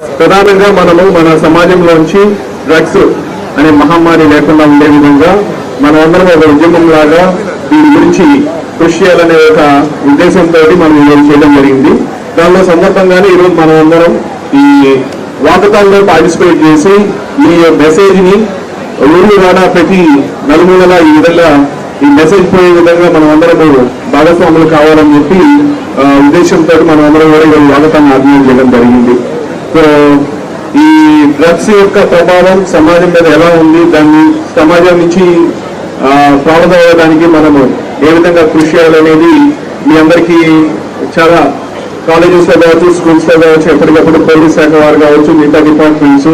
ప్రధానంగా మనము మన సమాజంలోంచి డ్రగ్స్ అనే మహమ్మారి లేకుండా ఉండే విధంగా మనమందరం ఒక ఉద్యమం లాగా దీని గురించి కృషి చేయాలనే ఒక ఉద్దేశంతో మనం ఈరోజు చేయడం జరిగింది. దానిలో సందర్భంగానే ఈరోజు మనం అందరం ఈ వాకథాన్లో పార్టిసిపేట్ చేసి ఈ మెసేజ్ ఊళ్ళు ఊరు ప్రతి నలుమూలలా ఈ విధంగా ఈ మెసేజ్ పోయే విధంగా మనం అందరము భాగస్వాములు కావాలని చెప్పి ఉద్దేశంతో మనం అందరం కూడా ఈరోజు వాకథాన్ని ఆర్గనైజ్ చేయడం జరిగింది. ఈ డ్రగ్స్ యొక్క ప్రభావం సమాజం మీద ఎలా ఉంది? దాన్ని సమాజం నుంచి ఆ, మనము ఏ విధంగా కృషి చేయాలనేది మీ అందరికీ చాలా కాలేజెస్లో కావచ్చు స్కూల్స్లో కావచ్చు ఎప్పటికప్పుడు పోలీస్ శాఖ వారు కావచ్చు మిగతా డిపార్ట్మెంట్స్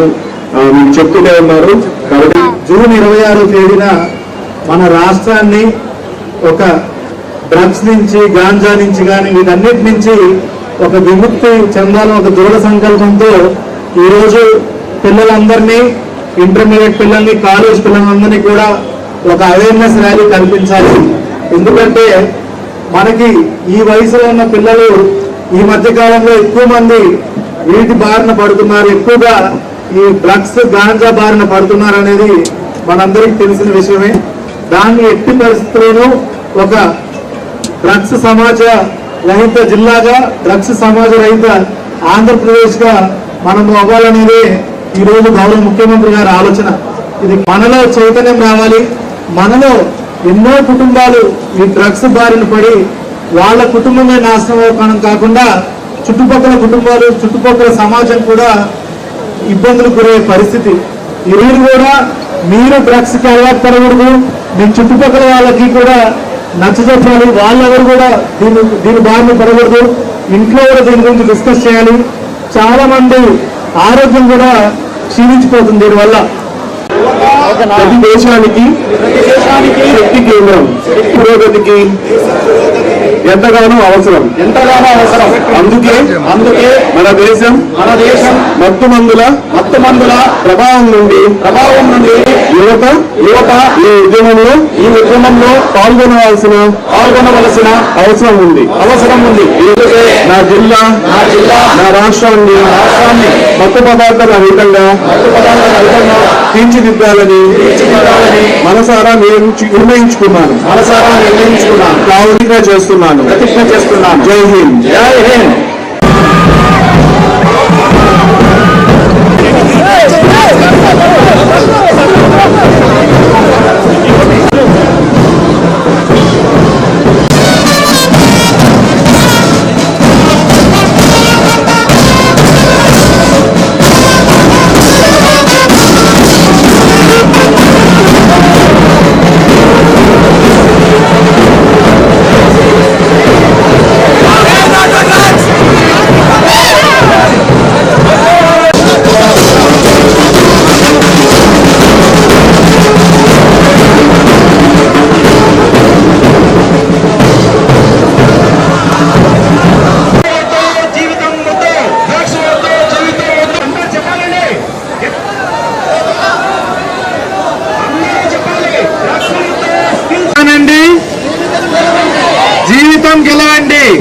మీకు చెప్తూనే ఉన్నారు. కాబట్టి జూన్ ఇరవై ఆరో తేదీన మన రాష్ట్రాన్ని ఒక డ్రగ్స్ నుంచి గాంజా నుంచి కానీ వీటన్నిటి నుంచి ఒక విముక్తి చెందాలని ఒక దృఢ సంకల్పంతో ఈరోజు పిల్లలందరినీ ఇంటర్మీడియట్ పిల్లల్ని కాలేజ్ పిల్లలందరినీ కూడా ఒక అవేర్నెస్ ర్యాలీ కల్పించాలి. ఎందుకంటే మనకి ఈ వయసులో ఉన్న పిల్లలు ఈ మధ్య కాలంలో ఎక్కువ మంది వీటి బారిన పడుతున్నారు. ఎక్కువగా ఈ డ్రగ్స్ గాంజా బారిన పడుతున్నారు అనేది మనందరికీ తెలిసిన విషయమే. దాన్ని ఎట్టి పరిస్థితుల్లోనూ ఒక డ్రగ్స్ సమాజ రహిత జిల్లాగా డ్రగ్స్ సమాజ రహిత ఆంధ్రప్రదేశ్గా మనం అవ్వాలనేదే ఈ రోజు గౌరవ ముఖ్యమంత్రి గారి ఆలోచన. ఇది మనలో చైతన్యం రావాలి. మనలో ఎన్నో కుటుంబాలు ఈ డ్రగ్స్ బారిన పడి వాళ్ళ కుటుంబమే నాశనం అవ్వడం కాకుండా చుట్టుపక్కల కుటుంబాలు చుట్టుపక్కల సమాజం కూడా ఇబ్బందులు గురయ్యే పరిస్థితి. ఈరోజు కూడా మీరు డ్రగ్స్కి అలవాటు పడకూడదు. మీ చుట్టుపక్కల వాళ్ళకి కూడా నచ్చజెప్పాలి వాళ్ళెవరు కూడా దీని దీని బారిన పడకూడదు. ఇంట్లో కూడా దీని గురించి డిస్కస్ చేయాలి. చాలా మంది ఆరోగ్యం కూడా క్షీణించిపోతుంది దీనివల్ల. ప్రతి దేశానికి శక్తి కేంద్రం పురోగతికి ఎంతగానో అవసరం. ఎంతగానో అవసరం. అందుకే అందుకే మన దేశం మన దేశం మత్తు మందుల మత్తు మందుల ప్రభావం నుండి ప్రభావం నుండి యువత యువత ఈ ఉద్యమంలో ఈ ఉద్యమంలో పాల్గొనవలసిన పాల్గొనవలసిన అవసరం ఉంది. అవసరం ఉంది. నా జిల్లా నా జిల్లా నా రాష్ట్రాన్ని రాష్ట్రాన్ని మత్తు పదార్థాల రహితంగా మత్తు పదార్థాల రహితంగా తీర్చిదిద్దాలని తీర్చిదిద్దాలని మనసారా నిర్ణయించు- నిర్ణయించుకున్నాను. మనసారా నిర్ణయించుకున్నాను. కావునిగా చేస్తున్నాను. ప్రతిజ్ఞ చేస్తున్నాను. జై హింద్. జై హింద్.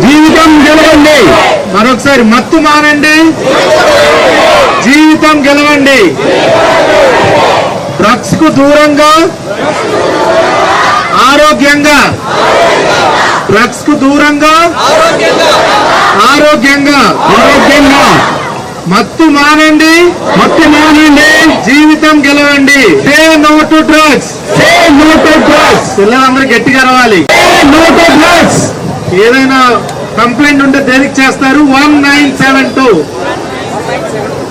జీవితం గెలవండి. మరొకసారి మత్తు మానండి. జీవితం గెలవండి. డ్రగ్స్కు దూరంగా ఆరోగ్యంగా డ్రగ్స్కు దూరంగా ఆరోగ్యంగా ఆరోగ్యంగా. మత్తు మానండి. మత్తు మానండి. జీవితం గెలవండి. Say no to drugs say no to drugs పిల్లలందరూ గట్టిగా రావాలి. నో టు డ్రగ్స్ ఏదైనా కంప్లైంట్ ఉంటే దేనికి చేస్తారు? One nine seven two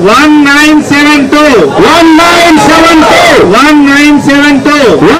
one nine seven two one nine seven two one nine seven two